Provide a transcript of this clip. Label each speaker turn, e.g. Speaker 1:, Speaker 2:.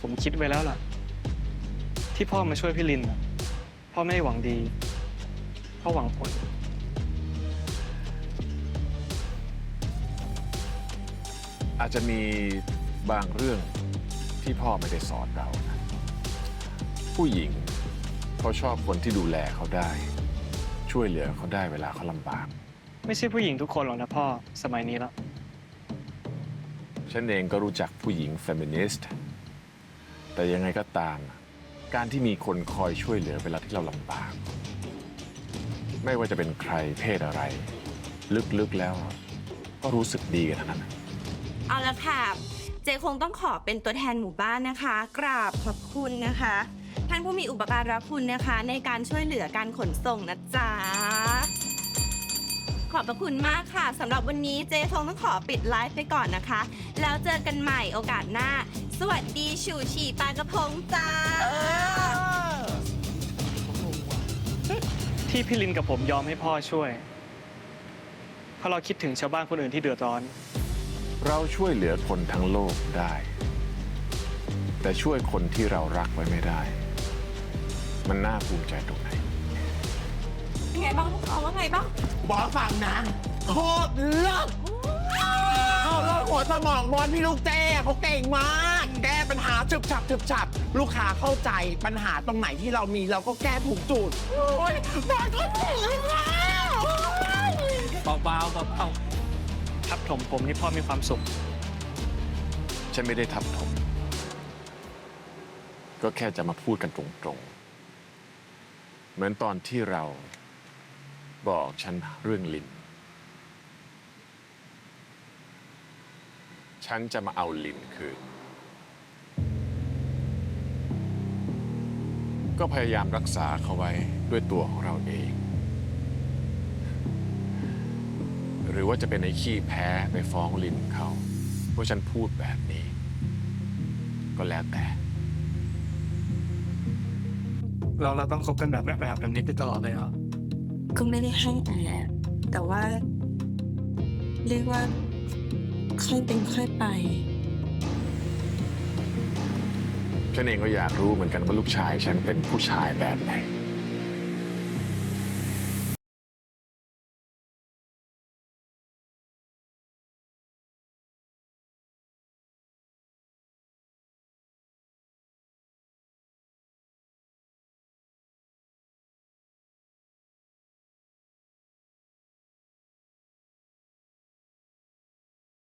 Speaker 1: ผมคิดไว้แล้วล่ะ ที่พ่อมาช่วยพี่ลินน่ะพ่อไม่ได้หวังดี พ่อหวังผล
Speaker 2: อาจจะมีบางเรื่องที่พ่อไม่ได้สอนเรานะผู้หญิงเขาชอบคนที่ดูแลเขาได้ ช่วยเหลือเขาได้เวลาเขาลำบาก
Speaker 1: ไม่ใช่ผู้หญิงทุกคนหรอกนะพ่อ สมัยนี้แล้ว
Speaker 2: ฉันเองก็รู้จักผู้หญิงเฟมินิสต์ แต่ยังไงก็ตาม การที่มีคนคอยช่วยเหลือเวลาที่เราลำบาก ไม่ว่าจะเป็นใครเพศอะไร ลึกๆแล้ว ก็รู้สึกดีกันทั้งนั้น
Speaker 3: เอาละค่ะ เจคงต้องขอเป็นตัวแทนหมู่บ้านนะคะ กราบขอบคุณนะคะ ท่านผู้มีอุปการะคุณนะคะ ในการช่วยเหลือการขนส่งนะจ๊ะ ขอบพระคุณมากค่ะสำหรับวันนี้เจคงต้องขอปิดไลฟ์ไปก่อนนะคะ แล้วเจอกันใหม่โอกาสหน้า สวัสดีชูชีปลากระพงจ้า
Speaker 1: ที่พี่ลินกับผมยอมให้พ่อช่วย เพราะเราคิดถึงชาวบ้านคนอื่นที่เดือดร้อน
Speaker 2: เราช่วยเหลือคนทั้งโลกได้ แต่ช่วยคนที่เรารักไว้ไม่ได้ มันน่าภูมิใจตรงไหน
Speaker 3: เป็นไงบ้างพวกเขาว่าไงบ้าง
Speaker 4: บอกฟังนะโคตรเลิศเอาเลิศหัวสมองบอลพี่ลูกเจ้เขาเก่งมาก แก้ปัญหาฉึบฉับฉึบฉับลูกค้าเข้าใจปัญหาตรงไหนที่เรามีเราก็แก้ถูกจุดโอ้ยบอลก็ถึงแล้ว
Speaker 1: เบาๆเบาๆทับถมผมนี่พ่อมีความสุข
Speaker 2: ฉันไม่ได้ทับถม ก็แค่จะมาพูดกันตรงๆ เหมือนตอนที่เรา บอกฉันเรื่องลิน ฉันจะมาเอาลินคืน ก็พยายามรักษาเขาไว้ด้วยตัวของเราเอง หรือว่าจะเป็นไอ้ขี้แพ้ไปฟ้องลินเขาว่าฉันพูดแบบนี้ ก็แล้วแต่
Speaker 1: เราเราต้องคบกันแบบแบบแบบนี้ไปตลอดเลยเหรอ
Speaker 3: ก็ไม่ได้ให้แอบแต่ว่า เรียกว่าค่อยเป็นค่อยไป
Speaker 2: ฉันเองก็อยากรู้เหมือนกันว่าลูกชายฉันเป็นผู้ชายแบบไหน